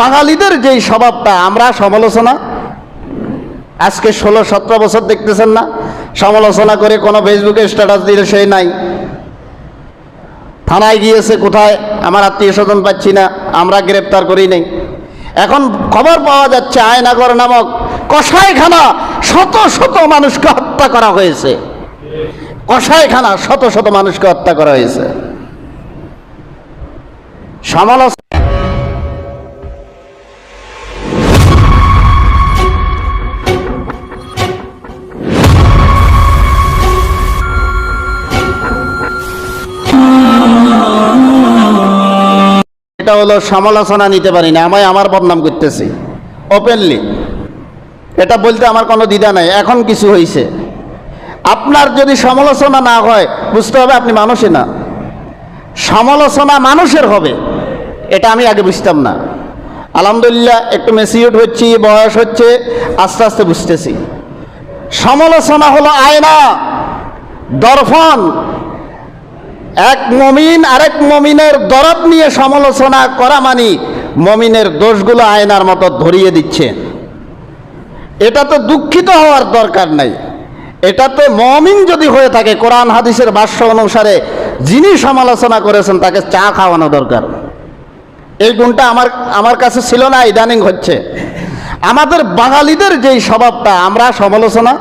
বাঙালিদের যেই স্বভাবটা, আমরা সমালোচনা? আজকে ষোলো, সতেরো বছর দেখতেছেন না? সমালোচনা করে কোনো ফেসবুকে স্ট্যাটাস দিলে সেই নাই। থানায় গিয়েছে কোথায়? আমার আত্মীয় স্বজন পাচ্ছি না, আমরা গ্রেপ্তার করি নাই। এখন খবর পাওয়া যাচ্ছে, আয়নাগর নামক কসাইখানা শত শত মানুষকে হত্যা করা হয়েছে। কসাইখানা শত শত মানুষকে হত্যা করা হয়েছে। সমালোচনা এটা হলো সমালোচনা নিতে পারি না, আমায় আমার বদনাম করতেছি। ওপেনলি এটা বলতে আমার কোনো দ্বিধা নাই, এখন কিছু হয়েছে আপনার যদি সমালোচনা না হয়, বুঝতে হবে আপনি মানুষই না। সমালোচনা মানুষের হবে, এটা আমি আগে বুঝতাম না। আলহামদুলিল্লাহ, একটু মেসিউট হচ্ছি, বয়স হচ্ছে, আস্তে আস্তে বুঝতেছি। সমালোচনা হলো আয়না দর্পণ এক মমিন আরেক মমিনের দরদ নিয়ে সমালোচনা করা মানি মমিনের দোষগুলো আয়নার মতো ধরিয়ে দিচ্ছে। এটা তো দুঃখিত হওয়ার দরকার নাই। এটাতে মমিন যদি হয়ে থাকে, কোরআন হাদিসের ভাষ্য অনুসারে যিনি সমালোচনা করেছেন, তাকে চা খাওয়ানো দরকার। এই গুণটা আমার আমার কাছে ছিল না, ইদানিং হচ্ছে। আমাদের বাঙালিদের যেই স্বভাবটা, আমরা সমালোচনা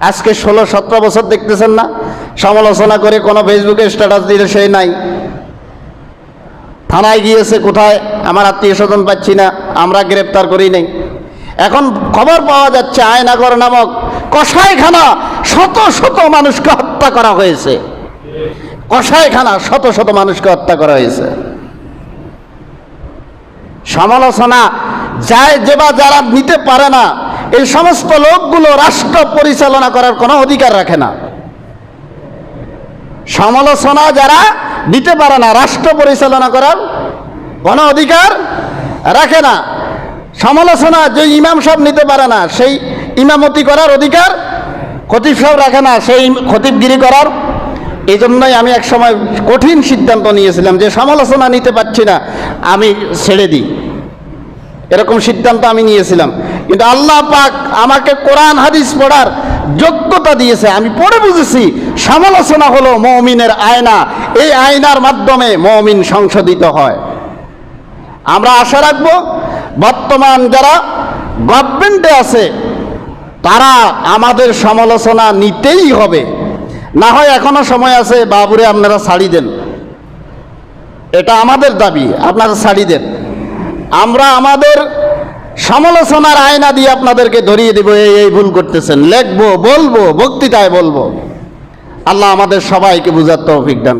আজকে ষোলো, সতেরো বছর দেখতেছেন না? সমালোচনা করে কোনো ফেসবুকে স্ট্যাটাস দিলে সেই নাই। থানায় গিয়েছে, কোথায়? আমার আত্মীয় স্বজন পাচ্ছি না, আমরা গ্রেপ্তার করি নাই। এখন খবর পাওয়া যাচ্ছে, আয়নাগর নামক কসাইখানা শত শত মানুষকে হত্যা করা হয়েছে। কসাইখানা শত শত মানুষকে হত্যা করা হয়েছে। সমালোচনা, যায় যে বা যারা নিতে পারে না এই সমস্ত লোকগুলো রাষ্ট্র পরিচালনা করার কোনো অধিকার রাখে না। সমালোচনা যারা দিতে পারে না, রাষ্ট্র পরিচালনা করার কোনো অধিকার রাখে না। সমালোচনা যে ইমাম সাহেব নিতে পারে না, সেই ইমামতি করার অধিকার খতিব সাহেব রাখে না, সেই খতিবগিরি করার। এই জন্যই আমি এক সময় কঠিন সিদ্ধান্ত নিয়েছিলাম যে সমালোচনা নিতে পারছি না, আমি ছেড়ে দিই। এরকম সিদ্ধান্ত আমি নিয়েছিলাম। কিন্তু আল্লাহ পাক আমাকে কোরআন, হাদিস পড়ার যোগ্যতা দিয়েছে। আমি পড়ে বুঝেছি, সমালোচনা হলো মমিনের আয়না। এই আয়নার মাধ্যমে মমিন সংশোধিত হয়। আমরা আশা রাখব, বর্তমান যারা গভর্নমেন্টে আছে, তারা আমাদের সমালোচনা নিতেই হবে। না হয় এখনও সময় আছে, বাবুরে আপনারা ছাড়ি দেন। এটা আমাদের দাবি, আপনারা ছাড়ি দেন। আমরা আমাদের সমালোচনার আয়না দিয়ে আপনাদেরকে ধরিয়ে দেব, এই এই ভুল করতেছেন। লেখবো, বলব, বক্তৃতায় বলব। আল্লাহ আমাদের সবাইকে বুঝার তৌফিক দান